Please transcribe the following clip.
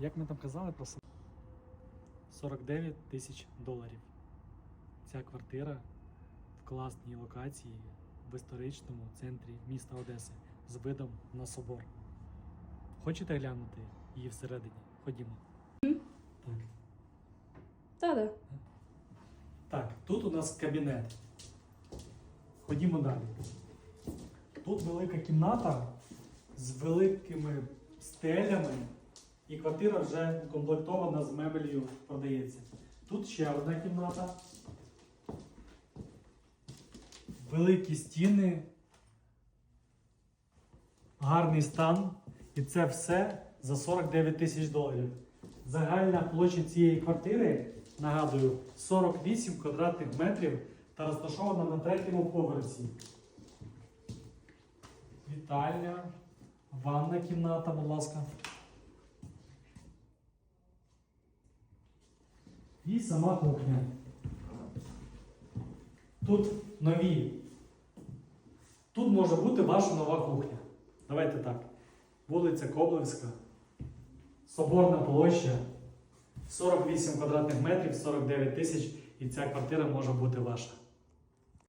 як ми там казали про 49 тисяч доларів. Ця квартира в класній локації в історичному центрі міста Одеси з видом на собор. Хочете глянути її всередині? Ходімо. Так. Та-да. Так, тут у нас кабінет. Ходімо далі. Тут велика кімната з великими стелями, і квартира вже укомплектована з мебелью продається. Тут ще одна кімната. Великі стіни, гарний стан. І це все за 49 тисяч доларів. Загальна площа цієї квартири, нагадую, 48 квадратних метрів та розташована на третьому поверсі. Вітальня, ванна кімната, будь ласка. І сама кухня. Тут нові. Тут може бути ваша нова кухня. Давайте так. Вулиця Коблевська. Соборна площа 48 квадратних метрів, 49 тисяч, і ця квартира може бути ваша.